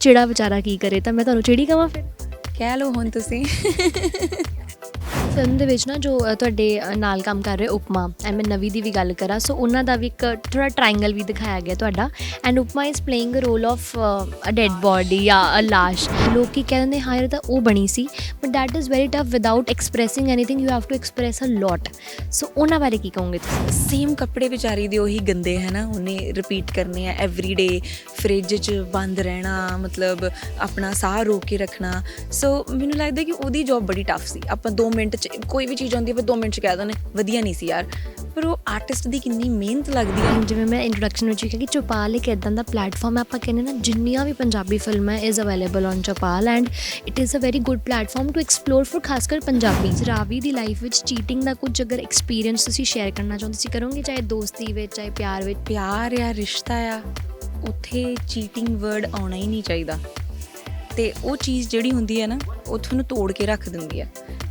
ਚਿੜਾ ਵਿਚਾਰਾ ਕੀ ਕਰੇ ਤਾਂ ਮੈਂ ਤੁਹਾਨੂੰ ਚਿੜੀ ਕਵਾਂ ਫਿਰ। ਕਹਿ ਲਓ ਹੁਣ ਤੁਸੀਂ। ਫਿਲਮ ਦੇ ਵਿੱਚ ਨਾ ਜੋ ਅ, ਤੁਹਾਡੇ ਅ, ਨਾਲ ਕੰਮ ਕਰ ਰਹੇ ਉਪਮਾ ਐਂਡ ਮੈਂ ਨਵੀ ਦੀ ਵੀ ਗੱਲ ਕਰਾਂ ਸੋ ਉਹਨਾਂ ਦਾ ਵੀ ਇੱਕ ਥੋੜਾ ਟ੍ਰਾਇੰਗਲ ਵੀ ਦਿਖਾਇਆ ਗਿਆ ਤੁਹਾਡਾ and Upma is playing a role of a dead body ਜਾਂ ਅ ਲਾਸ਼ ਲੋਕੀ ਕਹਿੰਦੇ ਹਾਂ ਯਾਰ ਤਾਂ ਉਹ ਬਣੀ ਸੀ but that is very tough without expressing anything you have to express a lot so ਉਹਨਾਂ ਬਾਰੇ ਕੀ ਕਹੋਗੇ ਤੁਸੀਂ? ਸੇਮ ਕੱਪੜੇ ਵਿਚਾਰੀ ਦੇ ਉਹੀ ਗੰਦੇ ਹੈ ਨਾ ਉਹਨੇ ਰਿਪੀਟ ਕਰਨੇ ਆ ਐਵਰੀ ਡੇ ਫ੍ਰਿਜ 'ਚ ਬੰਦ ਰਹਿਣਾ ਮਤਲਬ ਆਪਣਾ ਸਾਹ ਰੋਕ ਕੇ ਰੱਖਣਾ ਸੋ ਮੈਨੂੰ ਲੱਗਦਾ ਕਿ ਉਹਦੀ ਜੌਬ ਬੜੀ ਟਫ ਸੀ ਆਪਾਂ 2 ਮਿੰਟ 'ਚ ਕੋਈ ਵੀ ਚੀਜ਼ ਆਉਂਦੀ ਹੈ ਆਪਾਂ 2 ਮਿੰਟ 'ਚ ਕਹਿ ਦਿੰਦੇ ਵਧੀਆ ਨਹੀਂ ਸੀ ਯਾਰ। ਪਰ ਉਹ ਆਰਟਿਸਟ ਦੀ ਕਿੰਨੀ ਮਿਹਨਤ ਲੱਗਦੀ ਹੈ। ਜਿਵੇਂ ਮੈਂ ਇੰਟਰੋਡਕਸ਼ਨ ਵਿੱਚ ਕਿਹਾ ਕਿ ਚੌਪਾਲ ਇੱਕ ਇਦਾਂ ਦਾ ਪਲੇਟਫਾਰਮ ਹੈ ਆਪਾਂ ਕਹਿੰਦੇ ਨਾ ਜਿੰਨੀਆਂ ਵੀ ਪੰਜਾਬੀ ਫਿਲਮਾਂ is available on Chaupal and it is a very good platform to explore for ਖਾਸ ਕਰ ਪੰਜਾਬੀ ਰਾਵੀ ਦੀ ਲਾਈਫ ਵਿੱਚ ਚੀਟਿੰਗ ਦਾ ਕੁਝ ਅਗਰ ਐਕਸਪੀਰੀਅੰਸ ਤੁਸੀਂ ਸ਼ੇਅਰ ਕਰਨਾ ਚਾਹੁੰਦੇ ਤੁਸੀਂ ਕਰੋਗੇ ਚਾਹੇ ਦੋਸਤੀ ਵਿੱਚ ਚਾਹੇ ਪਿਆਰ ਵਿੱਚ? ਪਿਆਰ ਆ ਰਿਸ਼ਤਾ ਆ ਉੱਥੇ ਚੀਟਿੰਗ ਵਰਡ ਆਉਣਾ ਹੀ ਨਹੀਂ ਚਾਹੀਦਾ। ਤੇ ਉਹ ਚੀਜ਼ ਜਿਹੜੀ ਹੁੰਦੀ ਹੈ ਨਾ ਉਹ ਤੁਹਾਨੂੰ ਤੋੜ ਕੇ ਰੱਖ ਦਿੰਦੀ ਹੈ।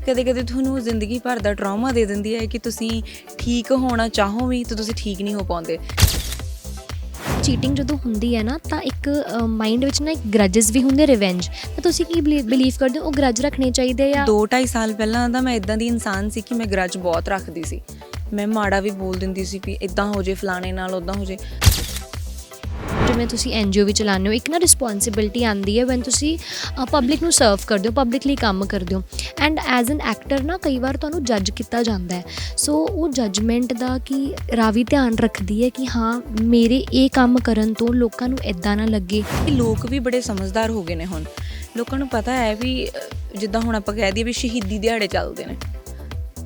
ਕਦੇ ਕਦੇ ਤੁਹਾਨੂੰ ਜ਼ਿੰਦਗੀ ਭਰ ਦਾ ਟਰਾਮਾ ਦੇ ਦਿੰਦੀ ਹੈ ਕਿ ਤੁਸੀਂ ਠੀਕ ਹੋਣਾ ਚਾਹੋ ਵੀ ਤਾਂ ਤੁਸੀਂ ਠੀਕ ਨਹੀਂ ਹੋ ਪਾਉਂਦੇ। ਚੀਟਿੰਗ ਜਦੋਂ ਹੁੰਦੀ ਹੈ ਨਾ ਤਾਂ ਇੱਕ ਮਾਈਂਡ ਵਿੱਚ ਨਾ ਇੱਕ ਗਰਜਸ ਵੀ ਹੁੰਦੇ ਰਿਵੈਂਜ ਤਾਂ ਤੁਸੀਂ ਕੀ ਬਿਲੀਵ ਕਰਦੇ ਹੋ? ਉਹ ਗਰਜ ਰੱਖਣੇ ਚਾਹੀਦੇ ਆ? 2.5 ਸਾਲ ਪਹਿਲਾਂ ਦਾ ਮੈਂ ਇਦਾਂ ਦੀ ਇਨਸਾਨ ਸੀ ਕਿ ਮੈਂ ਗਰਜ ਬਹੁਤ ਰੱਖਦੀ ਸੀ। ਮੈਂ ਮਾੜਾ ਵੀ ਬੋਲ ਦਿੰਦੀ ਸੀ ਵੀ ਇਦਾਂ ਹੋ ਜੇ ਫਲਾਣੇ ਨਾਲ ਉਦਾਂ ਹੋ ਜੇ। ਜਿਵੇਂ ਤੁਸੀਂ ਐਨਜੀਓ ਵੀ ਚਲਾਉਂਦੇ ਹੋ, ਇੱਕ ਨਾ ਰਿਸਪੌਂਸਿਬਿਲਟੀ ਆਉਂਦੀ ਹੈ ਵੈਨ ਤੁਸੀਂ ਪਬਲਿਕ ਨੂੰ ਸਰਵ ਕਰਦੇ ਹੋ ਪਬਲਿਕ ਲਈ ਕੰਮ ਕਰਦੇ ਹੋ। ਐਂਡ ਐਜ਼ ਐਨ ਐਕਟਰ ਨਾ, ਕਈ ਵਾਰ ਤੁਹਾਨੂੰ ਜੱਜ ਕੀਤਾ ਜਾਂਦਾ ਹੈ। ਸੋ ਉਹ ਜੱਜਮੈਂਟ ਦਾ ਕੀ ਰਾਵੀ ਧਿਆਨ ਰੱਖਦੀ ਹੈ ਕਿ ਹਾਂ, ਮੇਰੇ ਇਹ ਕੰਮ ਕਰਨ ਤੋਂ ਲੋਕਾਂ ਨੂੰ ਇਦਾਂ ਨਾ ਲੱਗੇ। ਕਿ ਲੋਕ ਵੀ ਬੜੇ ਸਮਝਦਾਰ ਹੋ ਗਏ ਨੇ ਹੁਣ। ਲੋਕਾਂ ਨੂੰ ਪਤਾ ਹੈ ਵੀ ਜਿੱਦਾਂ ਹੁਣ ਆਪਾਂ ਕਹਿ ਦਈਏ ਵੀ ਸ਼ਹੀਦੀ ਦਿਹਾੜੇ ਚੱਲਦੇ ਨੇ।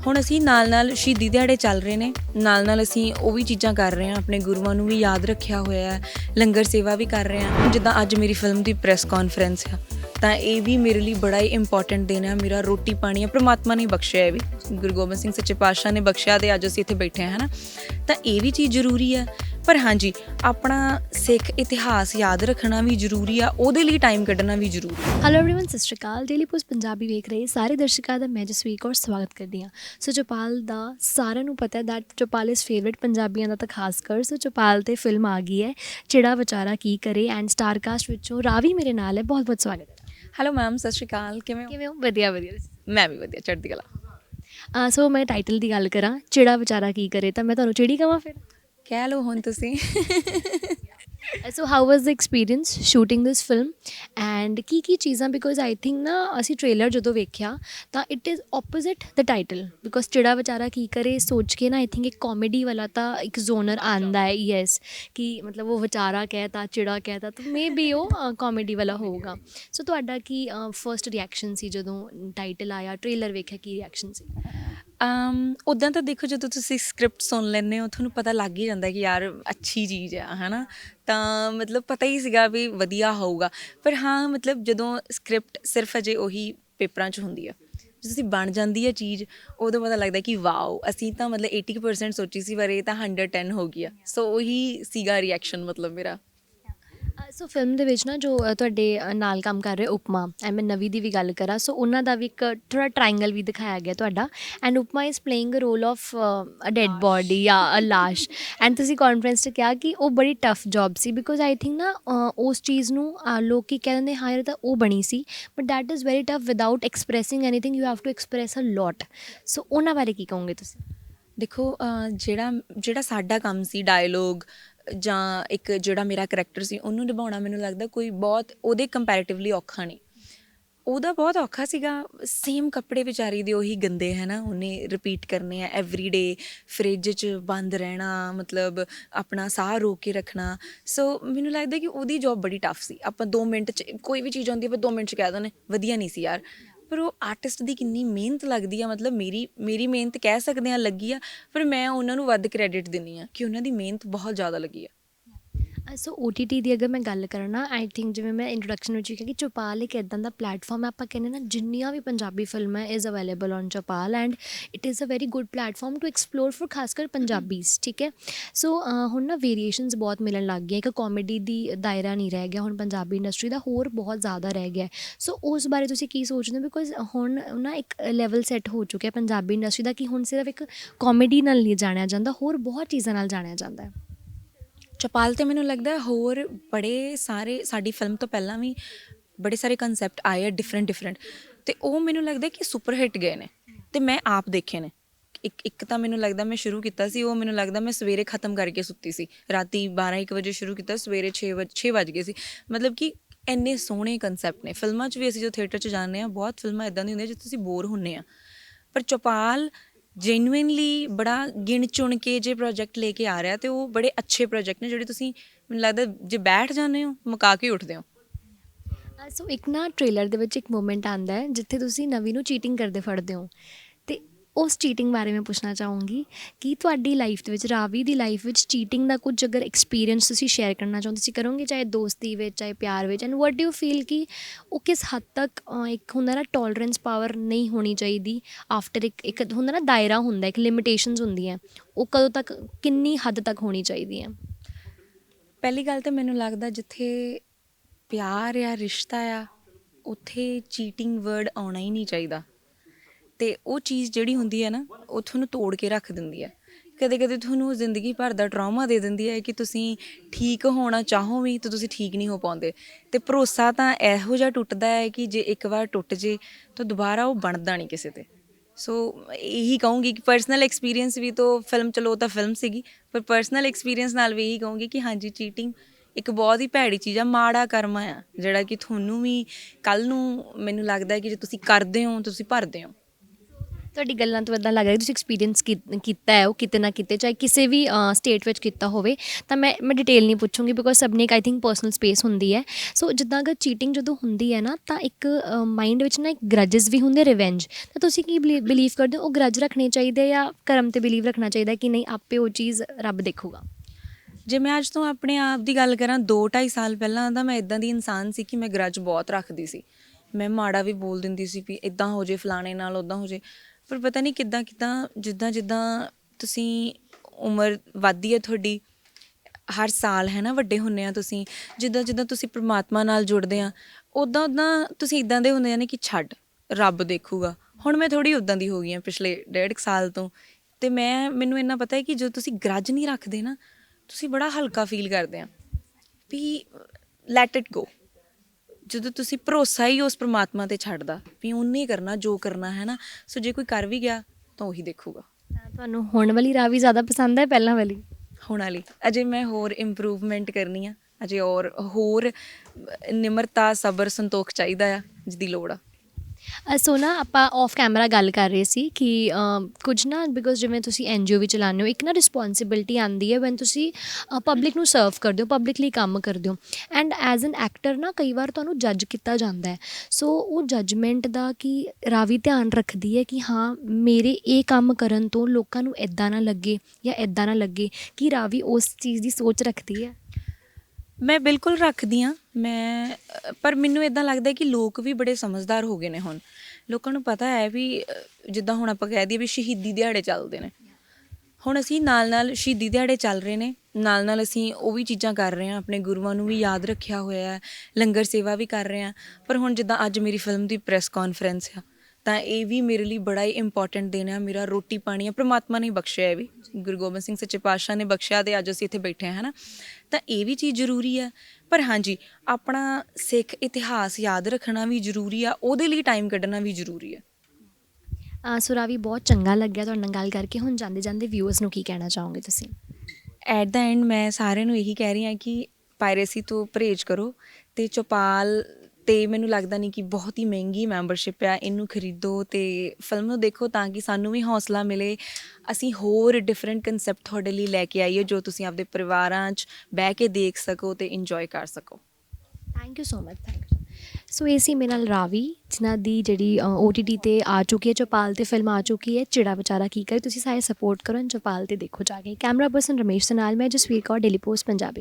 ਹੁਣ ਅਸੀਂ ਨਾਲ-ਨਾਲ ਸ਼ਹੀਦੀ ਦਿਹਾੜੇ ਚੱਲ ਰਹੇ ਨੇ। ਨਾਲ-ਨਾਲ ਅਸੀਂ ਉਹ ਵੀ ਚੀਜ਼ਾਂ ਕਰ ਰਹੇ ਹਾਂ। ਆਪਣੇ ਗੁਰੂਆਂ ਨੂੰ ਵੀ ਯਾਦ ਰੱਖਿਆ ਹੋਇਆ ਹੈ। ਲੰਗਰ ਸੇਵਾ ਵੀ ਕਰ ਰਹੇ ਹਾਂ। ਜਿੱਦਾਂ ਅੱਜ ਮੇਰੀ ਫਿਲਮ ਦੀ ਪ੍ਰੈਸ ਕਾਨਫਰੰਸ ਆ। ਤਾਂ ਇਹ ਵੀ ਮੇਰੇ ਲਈ ਬੜਾ ਹੀ ਇੰਪੋਰਟੈਂਟ ਦਿਨ ਹੈ ਮੇਰਾ ਰੋਟੀ ਪਾਣੀ ਹੈ ਪ੍ਰਮਾਤਮਾ ਨੇ ਬਖਸ਼ਿਆ ਇਹ ਵੀ। ਗੁਰੂ ਗੋਬਿੰਦ ਸਿੰਘ ਸੱਚੇ ਪਾਤਸ਼ਾਹ ਨੇ ਬਖਸ਼ਿਆ ਤੇ ਅੱਜ ਅਸੀਂ ਇੱਥੇ ਬੈਠੇ ਹਾਂ, ਹਨਾ। ਤਾਂ ਇਹ ਵੀ ਚੀਜ਼ ਜ਼ਰੂਰੀ ਹੈ ਪਰ ਹਾਂਜੀ ਆਪਣਾ ਸਿੱਖ ਇਤਿਹਾਸ ਯਾਦ ਰੱਖਣਾ ਵੀ ਜ਼ਰੂਰੀ ਆ ਉਹਦੇ ਲਈ ਟਾਈਮ ਕੱਢਣਾ ਵੀ ਜ਼ਰੂਰੀ hi hello everyone Sat Sri Akal daily post Punjabi ਵੇਖ ਰਹੇ ਸਾਰੇ ਦਰਸ਼ਕਾਂ ਦਾ ਮੈਂ ਜਸਵੀਰ ਕੌਰ ਸਵਾਗਤ ਕਰਦੀ ਹਾਂ ਸੋ ਚੋਪਾਲ ਦਾ ਸਾਰਿਆਂ ਨੂੰ ਪਤਾ ਹੈ ਦੈਟ ਚੋਪਾਲ ਇਜ਼ ਫੇਵਰਿਟ ਪੰਜਾਬੀਆਂ ਦਾ ਤਾਂ ਖਾਸ ਕਰ ਸੋ ਚੋਪਾਲ ਤੇ ਫਿਲਮ ਆ ਗਈ ਹੈ ਚਿੜਾ ਵਿਚਾਰਾ ਕੀ ਕਰੇ ਐਂਡ ਸਟਾਰ ਕਾਸਟ ਵਿੱਚੋਂ ਰਾਵੀ ਮੇਰੇ ਨਾਲ ਹੈ ਬਹੁਤ ਬਹੁਤ ਸਵਾਗਤ ਹੈ ਹੈਲੋ ਮੈਮ ਸਤਿ ਸ਼੍ਰੀ ਅਕਾਲ ਕਿਵੇਂ ਹੋ ਕਿਵੇਂ ਹੋ ਵਧੀਆ ਵਧੀਆ ਮੈਂ ਵੀ ਵਧੀਆ ਚੜ੍ਹਦੀ ਕਲਾ ਆ ਸੋ ਮੈਂ ਟਾਈਟਲ ਦੀ ਗੱਲ ਕਰਾਂ ਚਿੜਾ ਵਿਚਾਰਾ ਕੀ ਕਰੇ ਤਾਂ ਮੈਂ ਤੁਹਾਨੂੰ ਚਿੜੀ ਕਵਾਂ ਫਿਰ ਕਹਿ ਲਓ ਹੁਣ ਤੁਸੀਂ। So how was the experience shooting this film and ਕੀ ਕੀ ਚੀਜ਼ਾਂ ਬਿਕੋਜ਼ ਆਈ ਥਿੰਕ ਨਾ ਅਸੀਂ ਟ੍ਰੇਲਰ ਜਦੋਂ ਵੇਖਿਆ, ਤਾਂ it is opposite the title because ਚਿੜਾ ਵਿਚਾਰਾ ਕੀ ਕਰੇ, ਸੋਚ ਕੇ ਨਾ ਆਈ ਥਿੰਕ ਇੱਕ ਕਾਮੇਡੀ ਵਾਲਾ ਤਾਂ ਇੱਕ ਜ਼ੋਨਰ ਆਂਦਾ ਹੈ ਯੈਸ ਕਿ ਮਤਲਬ ਉਹ ਵਿਚਾਰਾ ਕਹਿਤਾ, ਚਿੜਾ ਕਹਿਤਾ, ਤਾਂ ਮੇ ਬੀ ਉਹ ਕਾਮੇਡੀ ਵਾਲਾ ਹੋਊਗਾ। ਸੋ ਤੁਹਾਡਾ ਕੀ ਫਰਸਟ ਰਿਐਕਸ਼ਨ ਸੀ ਜਦੋਂ ਟਾਈਟਲ ਆਇਆ ਟ੍ਰੇਲਰ ਵੇਖਿਆ, ਕੀ ਰਿਐਕਸ਼ਨ ਸੀ? ਅਮ ਉਦਾਂ ਤਾਂ ਦੇਖੋ ਜਦੋਂ ਤੁਸੀਂ ਸਕ੍ਰਿਪਟ ਸੁਣ ਲੈਂਦੇ ਹੋ, ਤੁਹਾਨੂੰ ਪਤਾ ਲੱਗ ਹੀ ਜਾਂਦਾ ਕਿ ਯਾਰ ਅੱਛੀ ਚੀਜ਼ ਆ, ਹਨਾ? ਤਾਂ ਮਤਲਬ ਪਤਾ ਹੀ ਸੀਗਾ ਵੀ ਵਧੀਆ ਹੋਊਗਾ। ਪਰ ਹਾਂ, ਮਤਲਬ ਜਦੋਂ ਸਕ੍ਰਿਪਟ ਸਿਰਫ ਅਜੇ ਉਹੀ ਪੇਪਰਾਂ 'ਚ ਹੁੰਦੀ ਆ। ਜਦੋਂ ਤੁਸੀਂ ਬਣ ਜਾਂਦੀ ਹੈ ਚੀਜ਼, ਉਦੋਂ ਪਤਾ ਲੱਗਦਾ ਕਿ ਵਾਓ, ਅਸੀਂ ਤਾਂ ਮਤਲਬ 80% ਸੋਚੀ ਸੀ, ਪਰ ਇਹ ਤਾਂ 110 ਹੋ ਗਈ ਆ। ਸੋ ਉਹੀ ਸੀਗਾ ਰਿਐਕਸ਼ਨ ਮਤਲਬ ਮੇਰਾ। ਸੋ ਫਿਲਮ ਦੇ ਵਿੱਚ ਨਾ ਜੋ ਅ, ਤੁਹਾਡੇ ਅ, ਨਾਲ ਕੰਮ ਕਰ ਰਹੇ ਉਪਮਾ ਐ ਮੈਂ ਨਵੀ ਦੀ ਵੀ ਗੱਲ ਕਰਾਂ ਸੋ ਉਹਨਾਂ ਦਾ ਵੀ ਇੱਕ ਥੋੜਾ ਟ੍ਰਾਇੰਗਲ ਵੀ ਦਿਖਾਇਆ ਗਿਆ ਤੁਹਾਡਾ and Upma is playing a role of a dead body ਜਾਂ ਅ ਲਾਸ਼ ਐਂਡ ਤੁਸੀਂ ਕਾਨਫਰੰਸ 'ਚ ਕਿਹਾ ਕਿ ਉਹ ਬੜੀ ਟਫ ਜੌਬ ਸੀ ਬਿਕੋਜ਼ ਆਈ ਥਿੰਕ ਨਾ ਅ, ਉਸ ਚੀਜ਼ ਨੂੰ ਅ, ਲੋਕੀ ਕਹਿੰਦੇ ਹਾਂ ਯਾਰ ਤਾਂ ਉਹ ਬਣੀ ਸੀ but that is very tough without expressing anything you have to express a lot so ਉਹਨਾਂ ਬਾਰੇ ਕੀ ਕਹੋਗੇ ਤੁਸੀਂ? ਦੇਖੋ ਅਹ ਜਿਹੜਾ ਜਿਹੜਾ ਸਾਡਾ ਕੰਮ ਸੀ ਡਾਇਲੋਗ ਜਾਂ ਇੱਕ ਜਿਹੜਾ ਮੇਰਾ ਕੈਰੈਕਟਰ ਸੀ, ਉਹਨੂੰ ਨਿਭਾਉਣਾ ਮੈਨੂੰ ਲੱਗਦਾ ਕੋਈ ਬਹੁਤ, ਉਹਦੇ ਕੰਪੈਰੀਟਿਵਲੀ ਔਖਾ ਨਹੀਂ। ਉਹਦਾ ਬਹੁਤ ਔਖਾ ਸੀਗਾ ਸੇਮ ਕੱਪੜੇ ਵਿਚਾਰੀ ਦੇ ਉਹੀ ਗੰਦੇ ਹੈ ਨਾ ਉਹਨੇ ਰਿਪੀਟ ਕਰਨੇ ਆ ਐਵਰੀਡੇ ਫ੍ਰਿਜ 'ਚ ਬੰਦ ਰਹਿਣਾ, ਮਤਲਬ ਆਪਣਾ ਸਾਹ ਰੋਕ ਕੇ ਰੱਖਣਾ। ਸੋ ਮੈਨੂੰ ਲੱਗਦਾ ਕਿ ਉਹਦੀ ਜੌਬ ਬੜੀ ਟਫ ਸੀ। ਆਪਾਂ 2 ਮਿੰਟ 'ਚ, ਕੋਈ ਵੀ ਚੀਜ਼ ਆਉਂਦੀ, ਆਪਾਂ 2 ਮਿੰਟ 'ਚ ਕਹਿ ਦਿੰਦੇ, ਵਧੀਆ ਨਹੀਂ ਸੀ ਯਾਰ। ਪਰ ਉਹ ਆਰਟਿਸਟ ਦੀ ਕਿੰਨੀ ਮਿਹਨਤ ਲੱਗਦੀ ਆ, ਮਤਲਬ ਮੇਰੀ ਮੇਰੀ ਮਿਹਨਤ ਕਹਿ ਸਕਦੇ ਆ, ਲੱਗੀ ਆ, ਪਰ ਮੈਂ ਉਹਨਾਂ ਨੂੰ ਵੱਧ ਕ੍ਰੈਡਿਟ ਦਿੰਨੀ ਆ ਕਿ ਉਹਨਾਂ ਦੀ ਮਿਹਨਤ ਬਹੁਤ ਜ਼ਿਆਦਾ ਲੱਗੀ ਆ। ਸੋ OTT ਦੀ ਅਗਰ ਮੈਂ ਗੱਲ ਕਰਾਂ ਨਾ ਆਈ ਥਿੰਕ ਜਿਵੇਂ ਮੈਂ ਇੰਟਰੋਡਕਸ਼ਨ ਵਿੱਚ ਕਿਹਾ ਕਿ ਚੌਪਾਲ ਇੱਕ ਇਦਾਂ ਦਾ ਪਲੇਟਫਾਰਮ ਹੈ, ਆਪਾਂ ਕਹਿੰਦੇ ਨਾ ਜਿੰਨੀਆਂ ਵੀ ਪੰਜਾਬੀ ਫਿਲਮਾਂ is available on Chaupal and it is a very good platform to explore for ਖਾਸ ਕਰ ਪੰਜਾਬੀਜ਼, ਠੀਕ ਹੈ? ਸੋ ਹੁਣ ਨਾ ਵੇਰੀਏਸ਼ਨਸ ਬਹੁਤ ਮਿਲਣ ਲੱਗ ਗਈਆਂ, ਇੱਕ ਕਾਮੇਡੀ ਦੀ ਦਾਇਰਾ ਨਹੀਂ ਰਹਿ ਗਿਆ, ਹੁਣ ਪੰਜਾਬੀ ਇੰਡਸਟਰੀ ਦਾ ਹੋਰ ਬਹੁਤ ਜ਼ਿਆਦਾ ਰਹਿ ਗਿਆ ਸੋ ਉਸ ਬਾਰੇ ਤੁਸੀਂ ਕੀ ਸੋਚਦੇ ਹੋ? ਬਿਕੋਜ਼ ਹੁਣ ਨਾ ਇੱਕ ਲੈਵਲ ਸੈੱਟ ਹੋ ਚੁੱਕਿਆ ਪੰਜਾਬੀ ਇੰਡਸਟਰੀ ਦਾ ਕਿ ਹੁਣ ਸਿਰਫ ਇੱਕ ਕਾਮੇਡੀ ਨਾਲ ਨਹੀਂ ਜਾਣਿਆ ਜਾਂਦਾ, ਹੋਰ ਬਹੁਤ ਚੀਜ਼ਾਂ ਨਾਲ ਜਾਣਿਆ ਜਾਂਦਾ ਹੈ। ਚਪਾਲ ਤੇ ਮੈਨੂੰ ਲੱਗਦਾ ਹੋਰ ਬੜੇ ਸਾਰੇ, ਸਾਡੀ ਫਿਲਮ ਤੋਂ ਪਹਿਲਾਂ ਵੀ ਬੜੇ ਸਾਰੇ ਕਨਸੈਪਟ ਆਏ ਆ ਡਿਫਰੈਂਟ ਡਿਫਰੈਂਟ ਤੇ ਉਹ ਮੈਨੂੰ ਲੱਗਦਾ ਕਿ ਸੁਪਰ ਹਿੱਟ ਗਏ ਨੇ ਤੇ ਮੈਂ ਆਪ ਦੇਖੇ ਨੇ। ਇੱਕ ਇੱਕ ਤਾਂ ਮੈਨੂੰ ਲੱਗਦਾ ਮੈਂ ਸ਼ੁਰੂ ਕੀਤਾ ਸੀ, ਉਹ ਮੈਨੂੰ ਲੱਗਦਾ ਮੈਂ ਸਵੇਰੇ ਖਤਮ ਕਰਕੇ ਸੁੱਤੀ ਸੀ। ਰਾਤੀ 12 1 ਵਜੇ ਸ਼ੁਰੂ ਕੀਤਾ, ਸਵੇਰੇ 6 ਵਜੇ 6 ਵਜ ਗਏ ਸੀ। ਮਤਲਬ ਕਿ ਇੰਨੇ ਸੋਹਣੇ ਕਨਸੈਪਟ ਨੇ। ਫਿਲਮਾਂ 'ਚ ਵੀ ਅਸੀਂ ਜੋ ਥੀਏਟਰ 'ਚ ਜਾਂਦੇ ਆ ਬਹੁਤ ਫਿਲਮਾਂ ਇਦਾਂ ਦੀਆਂ ਹੁੰਦੀਆਂ ਜਿੱਥੇ ਤੁਸੀਂ ਬੋਰ ਹੁੰਨੇ ਆ ਪਰ ਚਪਾਲ ਜੈਨੂਇਨਲੀ ਬੜਾ ਗਿਣ ਚੁਣ ਕੇ ਜੇ ਪ੍ਰੋਜੈਕਟ ਲੈ ਕੇ ਆ ਰਿਹਾ ਤੇ ਉਹ ਬੜੇ ਅੱਛੇ ਪ੍ਰੋਜੈਕਟ ਨੇ ਜਿਹੜੇ ਤੁਸੀਂ ਮੈਨੂੰ ਲੱਗਦਾ ਜੇ ਬੈਠ ਜਾਂਦੇ ਹੋ, ਮੁਕਾ ਕੇ ਉੱਠਦੇ ਹੋ। ਸੋ ਇੱਕ ਨਾ ਟ੍ਰੇਲਰ ਦੇ ਵਿੱਚ ਇੱਕ ਮੂਮੈਂਟ ਆਂਦਾ ਹੈ, ਜਿੱਥੇ ਤੁਸੀਂ ਨਵੀ ਨੂੰ ਚੀਟਿੰਗ ਕਰਦੇ ਫੜਦੇ ਹੋ। ਉਸ ਚੀਟਿੰਗ ਬਾਰੇ ਮੈਂ ਪੁੱਛਣਾ ਚਾਹੂੰਗੀ ਕਿ ਤੁਹਾਡੀ ਲਾਈਫ ਦੇ ਵਿੱਚ, ਰਾਵੀ ਦੀ ਲਾਈਫ ਵਿੱਚ ਚੀਟਿੰਗ ਦਾ ਕੁਝ ਅਗਰ ਐਕਸਪੀਰੀਅੰਸ ਤੁਸੀਂ ਸ਼ੇਅਰ ਕਰਨਾ ਚਾਹੁੰਦੇ, ਤੁਸੀਂ ਕਰੋਗੇ ਚਾਹੇ ਦੋਸਤੀ ਵਿੱਚ, ਚਾਹੇ ਪਿਆਰ ਵਿੱਚ? And what do you feel ਕਿ ਉਹ ਕਿਸ ਹੱਦ ਤੱਕ ਇੱਕ ਹੁੰਦਾ ਨਾ ਟੋਲਰੈਂਸ ਪਾਵਰ ਨਹੀਂ ਹੋਣੀ ਚਾਹੀਦੀ ਆਫਟਰ ਇੱਕ ਇੱਕ ਹੁੰਦਾ ਨਾ ਦਾਇਰਾ ਹੁੰਦਾ, ਇੱਕ ਲਿਮਿਟੇਸ਼ਨਸ ਹੁੰਦੀਆਂ, ਉਹ ਕਦੋਂ ਤੱਕ, ਕਿੰਨੀ ਹੱਦ ਤੱਕ ਹੋਣੀ ਚਾਹੀਦੀ ਹੈ? ਪਹਿਲੀ ਗੱਲ ਤਾਂ ਮੈਨੂੰ ਲੱਗਦਾ ਜਿੱਥੇ ਪਿਆਰ ਆ, ਰਿਸ਼ਤਾ ਆ, ਉੱਥੇ ਚੀਟਿੰਗ ਵਰਡ ਆਉਣਾ ਹੀ ਨਹੀਂ ਚਾਹੀਦਾ। ਤੇ ਉਹ ਚੀਜ਼ ਜਿਹੜੀ ਹੁੰਦੀ ਹੈ ਨਾ, ਉਹ ਤੁਹਾਨੂੰ ਤੋੜ ਕੇ ਰੱਖ ਦਿੰਦੀ ਹੈ। ਕਦੇ ਕਦੇ ਤੁਹਾਨੂੰ ਜ਼ਿੰਦਗੀ ਭਰ ਦਾ ਟਰਾਮਾ ਦੇ ਦਿੰਦੀ ਹੈ ਕਿ ਤੁਸੀਂ ਠੀਕ ਹੋਣਾ ਚਾਹੋ ਵੀ ਤਾਂ ਤੁਸੀਂ ਠੀਕ ਨਹੀਂ ਹੋ ਪਾਉਂਦੇ। ਤੇ ਭਰੋਸਾ ਤਾਂ ਇਹੋ ਜਿਹਾ ਟੁੱਟਦਾ ਹੈ ਕਿ ਜੇ ਇੱਕ ਵਾਰ ਟੁੱਟ ਜੇ ਤਾਂ ਦੁਬਾਰਾ ਉਹ ਬਣਦਾ ਨਹੀਂ ਕਿਸੇ ਤੇ। ਸੋ ਇਹੀ ਕਹੂੰਗੀ ਕਿ ਪਰਸਨਲ ਐਕਸਪੀਰੀਅੰਸ ਵੀ ਤਾਂ ਫਿਲਮ ਚਲੋ ਉਹ ਤਾਂ ਫਿਲਮ ਸੀਗੀ, ਪਰ ਪਰਸਨਲ ਐਕਸਪੀਰੀਅੰਸ ਨਾਲ ਵੀ ਇਹੀ ਕਹੂੰਗੀ ਕਿ ਹਾਂਜੀ ਚੀਟਿੰਗ ਇੱਕ ਬਹੁਤ ਹੀ ਭੈੜੀ ਚੀਜ਼ ਆ, ਮਾੜਾ ਕਰਮ ਆ, ਜਿਹੜਾ ਕਿ ਤੁਹਾਨੂੰ ਵੀ ਕੱਲ ਨੂੰ ਮੈਨੂੰ ਲੱਗਦਾ ਹੈ ਕਿ ਜੇ ਤੁਸੀਂ ਕਰਦੇ ਹੋ, ਤੁਸੀਂ ਭਰਦੇ ਹੋ। ਤੁਹਾਡੀ ਗੱਲਾਂ ਤੋਂ ਇਦਾਂ ਲੱਗ ਰਿਹਾ ਤੁਸੀਂ ਐਕਸਪੀਰੀਅੰਸ ਕੀਤਾ ਹੈ, ਉਹ ਕਿਤੇ ਨਾ ਕਿਤੇ, ਚਾਹੇ ਕਿਸੇ ਵੀ ਸਟੇਟ ਵਿੱਚ ਕੀਤਾ ਹੋਵੇ, ਤਾਂ ਮੈਂ ਮੈਂ ਡਿਟੇਲ ਨਹੀਂ ਪੁੱਛੂੰਗੀ ਬਿਕੋਜ਼ ਸਭ ਨੇ ਇੱਕ ਆਈ ਥਿੰਕ ਪਰਸਨਲ ਸਪੇਸ ਹੁੰਦੀ ਹੈ। ਸੋ ਜਿੱਦਾਂ ਅਗਰ ਚੀਟਿੰਗ ਜਦੋਂ ਹੁੰਦੀ ਹੈ ਨਾ, ਤਾਂ ਇੱਕ ਮਾਈਂਡ ਵਿੱਚ ਨਾ ਇੱਕ ਗਰਜਸ ਵੀ ਹੁੰਦੇ ਰਿਵੈਂਜ ਤਾਂ ਤੁਸੀਂ ਕੀ ਬਿਲੀਵ ਕਰਦੇ ਹੋ? ਉਹ ਗਰਜ ਰੱਖਣੇ ਚਾਹੀਦੇ ਜਾਂ ਕਰਮ ਤੇ ਬਿਲੀਵ ਰੱਖਣਾ ਚਾਹੀਦਾ ਕਿ ਨਹੀਂ, ਆਪੇ ਉਹ ਚੀਜ਼ ਰੱਬ ਦੇਖੂਗਾ? ਜੇ ਮੈਂ ਅੱਜ ਤੋਂ ਆਪਣੇ ਆਪ ਦੀ ਗੱਲ ਕਰਾਂ 2-2.5 ਸਾਲ ਪਹਿਲਾਂ ਤਾਂ ਮੈਂ ਇਦਾਂ ਦੀ ਇਨਸਾਨ ਸੀ ਕਿ ਮੈਂ ਗਰਜ ਬਹੁਤ ਰੱਖਦੀ ਸੀ। ਮੈਂ ਮਾੜਾ ਵੀ ਬੋਲ ਦਿੰਦੀ ਸੀ ਵੀ ਇਦਾਂ ਹੋ ਜੇ, ਫਲਾਣੇ ਨਾਲ ਉਦਾਂ ਹੋ ਜੇ। ਪਰ ਪਤਾ ਨਹੀਂ ਕਿੱਦਾਂ ਕਿੱਦਾਂ, ਜਿੱਦਾਂ ਜਿੱਦਾਂ ਤੁਸੀਂ ਉਮਰ ਵੱਧਦੀ ਹੈ ਤੁਹਾਡੀ, ਹਰ ਸਾਲ ਹੈ ਨਾ ਵੱਡੇ ਹੁੰਨੇ ਆ ਤੁਸੀਂ, ਜਿੱਦਾਂ ਜਿੱਦਾਂ ਤੁਸੀਂ ਪ੍ਰਮਾਤਮਾ ਨਾਲ ਜੁੜਦੇ ਆ ਉਦਾਂ ਉਦਾਂ ਤੁਸੀਂ ਇਦਾਂ ਦੇ ਹੁੰਦੇ ਆ ਨੇ ਕਿ ਛੱਡ, ਰੱਬ ਦੇਖੂਗਾ। ਹੁਣ ਮੈਂ ਥੋੜੀ ਉਦਾਂ ਦੀ ਹੋ ਗਈ ਆ ਪਿਛਲੇ ਡੇਢ ਕੁ ਸਾਲ ਤੋਂ, ਤੇ ਮੈਂ, ਮੈਨੂੰ ਇੰਨਾ ਪਤਾ ਹੈ ਕਿ ਜਦੋਂ ਤੁਸੀਂ ਗਰਜ ਨਹੀਂ ਰੱਖਦੇ ਨਾ, ਤੁਸੀਂ ਬੜਾ ਹਲਕਾ ਫੀਲ ਕਰਦੇ ਆ, ਵੀ ਲੈਟ ਇਟ ਗੋ ਜਦੋਂ ਤੁਸੀਂ ਭਰੋਸਾ ਹੀ ਉਸ ਪ੍ਰਮਾਤਮਾ ਤੇ ਛੱਡਦਾ ਵੀ ਉਹਨੇ ਕਰਨਾ ਜੋ ਕਰਨਾ ਹੈ ਨਾ ਸੋ ਜੇ ਕੋਈ ਕਰ ਵੀ ਗਿਆ ਤਾਂ ਉਹੀ ਦੇਖੂਗਾ। ਤਾਂ ਤੁਹਾਨੂੰ ਹੁਣ ਵਾਲੀ ਰਾਵੀ ਜ਼ਿਆਦਾ ਪਸੰਦ ਹੈ ਪਹਿਲਾਂ ਵਾਲੀ? ਹੁਣ ਵਾਲੀ। ਅਜੇ ਮੈਂ ਹੋਰ ਇੰਪਰੂਵਮੈਂਟ ਕਰਨੀ ਆ। ਅਜੇ ਔਰ ਹੋਰ ਨਿਮਰਤਾ ਸਬਰ ਸੰਤੋਖ ਚਾਹੀਦਾ ਆ ਜਿਹਦੀ ਲੋੜ ਆ। ਸੋ ਨਾ ਆਪਾਂ ਆਫ ਕੈਮਰਾ ਗੱਲ ਕਰ ਰਹੇ ਸੀ ਕਿ ਕੁਝ ਨਾ ਬਿਕੋਜ਼ ਜਿਵੇਂ ਤੁਸੀਂ ਐਨਜੀਓ ਵੀ ਚਲਾਉਂਦੇ ਹੋ, ਇੱਕ ਨਾ ਰਿਸਪੌਂਸਿਬਿਲਟੀ ਆਂਦੀ ਹੈ ਵੈਨ ਤੁਸੀਂ ਪਬਲਿਕ ਨੂੰ ਸਰਵ ਕਰਦੇ ਹੋ ਪਬਲਿਕਲੀ ਕੰਮ ਕਰਦੇ ਹੋ ਐਂਡ ਐਜ਼ ਐਨ ਐਕਟਰ ਨਾ ਕਈ ਵਾਰ ਤੁਹਾਨੂੰ ਜੱਜ ਕੀਤਾ ਜਾਂਦਾ ਹੈ। ਸੋ ਉਹ ਜੱਜਮੈਂਟ ਦਾ ਕਿ ਰਾਵੀ ਧਿਆਨ ਰੱਖਦੀ ਹੈ ਕਿ ਹਾਂ, ਮੇਰੇ ਇਹ ਕੰਮ ਕਰਨ ਤੋਂ ਲੋਕਾਂ ਨੂੰ ਇਦਾਂ ਨਾ ਲੱਗੇ ਜਾਂ ਇਦਾਂ ਨਾ ਲੱਗੇ, ਕਿ ਰਾਵੀ ਉਸ ਚੀਜ਼ ਦੀ ਸੋਚ ਰੱਖਦੀ ਹੈ? ਮੈਂ ਬਿਲਕੁਲ ਰੱਖਦੀ ਆ ਮੈਂ, ਪਰ ਮੈਨੂੰ ਇਦਾਂ ਲੱਗਦਾ ਕਿ ਲੋਕ ਵੀ ਬੜੇ ਸਮਝਦਾਰ ਹੋ ਗਏ ਨੇ ਹੁਣ। ਲੋਕਾਂ ਨੂੰ ਪਤਾ ਹੈ ਵੀ, ਜਿੱਦਾਂ ਹੁਣ ਆਪਾਂ ਕਹਿ ਦਈਏ ਵੀ ਸ਼ਹੀਦੀ ਦਿਹਾੜੇ ਚੱਲਦੇ ਨੇ। ਹੁਣ ਅਸੀਂ ਨਾਲ-ਨਾਲ ਸ਼ਹੀਦੀ ਦਿਹਾੜੇ ਚੱਲ ਰਹੇ ਨੇ। ਨਾਲ-ਨਾਲ ਅਸੀਂ ਉਹ ਵੀ ਚੀਜ਼ਾਂ ਕਰ ਰਹੇ ਹਾਂ। ਆਪਣੇ ਗੁਰੂਆਂ ਨੂੰ ਵੀ ਯਾਦ ਰੱਖਿਆ ਹੋਇਆ ਹੈ। ਲੰਗਰ ਸੇਵਾ ਵੀ ਕਰ ਰਹੇ ਹਾਂ। ਪਰ ਹੁਣ ਜਿੱਦਾਂ ਅੱਜ ਮੇਰੀ ਫਿਲਮ ਦੀ ਪ੍ਰੈਸ ਕਾਨਫਰੰਸ ਆ। ਤਾਂ ਇਹ ਵੀ ਮੇਰੇ ਲਈ ਬੜਾ ਹੀ ਇੰਪੋਰਟੈਂਟ ਦਿਨ ਹੈ ਮੇਰਾ ਰੋਟੀ ਪਾਣੀ ਹੈ ਪ੍ਰਮਾਤਮਾ ਨੇ ਬਖਸ਼ਿਆ ਹੈ ਵੀ। ਗੁਰੂ ਗੋਬਿੰਦ ਸਿੰਘ ਸੱਚੇ ਪਾਤਸ਼ਾਹ ਨੇ ਬਖਸ਼ਿਆ ਤੇ ਅੱਜ ਅਸੀਂ ਇੱਥੇ ਬੈਠੇ ਹਾਂ ਹਨਾ। ਤਾਂ ਇਹ ਵੀ ਚੀਜ਼ ਜ਼ਰੂਰੀ ਹੈ ਪਰ ਹਾਂਜੀ ਆਪਣਾ ਸਿੱਖ ਇਤਿਹਾਸ ਯਾਦ ਰੱਖਣਾ ਵੀ ਜ਼ਰੂਰੀ ਆ ਉਹਦੇ ਲਈ ਟਾਈਮ ਕੱਢਣਾ ਵੀ ਜ਼ਰੂਰੀ ਹੈ ਅ, ਸੋ ਰਾਵੀ ਬਹੁਤ ਚੰਗਾ ਲੱਗਿਆ ਤੁਹਾਡੇ ਨਾਲ ਗੱਲ ਕਰਕੇ। ਹੁਣ ਜਾਂਦੇ ਜਾਂਦੇ ਵਿਊਅਰਸ ਨੂੰ ਕੀ ਕਹਿਣਾ ਚਾਹੋਗੇ ਤੁਸੀਂ? ਐਟ ਦਾ ਐਂਡ ਮੈਂ ਸਾਰਿਆਂ ਨੂੰ ਇਹੀ ਕਹਿ ਰਹੀ ਹਾਂ ਕਿ ਪਾਇਰੇਸੀ ਤੋਂ ਪਰਹੇਜ਼ ਕਰੋ ਤੇ ਚੌਪਾਲ ਤੇ ਮੈਨੂੰ ਲੱਗਦਾ ਨਹੀਂ ਕਿ ਬਹੁਤ ਹੀ ਮਹਿੰਗੀ ਮੈਂਬਰਸ਼ਿਪ ਆ, ਇਹਨੂੰ ਖਰੀਦੋ ਤੇ ਫਿਲਮ ਨੂੰ ਦੇਖੋ ਤਾਂ ਕਿ ਸਾਨੂੰ ਵੀ ਹੌਸਲਾ ਮਿਲੇ। ਅਸੀਂ ਹੋਰ ਡਿਫਰੈਂਟ ਕਨਸੈਪਟ ਤੁਹਾਡੇ ਲਈ ਲੈ ਕੇ ਆਈਏ ਜੋ ਤੁਸੀਂ ਆਪਦੇ ਪਰਿਵਾਰਾਂ 'ਚ ਬਹਿ ਕੇ ਦੇਖ ਸਕੋ ਤੇ ਇੰਜੋਏ ਕਰ ਸਕੋ। Thank you so much thank you so ਇਹ ਸੀ ਮੇਰੇ ਨਾਲ ਰਾਵੀ ਜਿਨ੍ਹਾਂ ਦੀ ਜਿਹੜੀ OTT ਤੇ ਆ ਚੁੱਕੀ ਹੈ, ਚੌਪਾਲ ਤੇ ਫਿਲਮ ਆ ਚੁੱਕੀ ਹੈ, ਚਿੜਾ ਵਿਚਾਰਾ ਕੀ ਕਰੇ, ਤੁਸੀਂ ਸਾਰੇ ਸਪੋਰਟ ਕਰੋ, ਚੌਪਾਲ ਤੇ ਦੇਖੋ ਜਾ ਕੇ। ਕੈਮਰਾ ਪਰਸਨ ਰਮੇਸ਼ ਦੇ ਨਾਲ ਮੈਂ ਜਸਵੀਰ ਕੌਰ ਡੇਲੀ ਪੋਸਟ ਪੰਜਾਬੀ।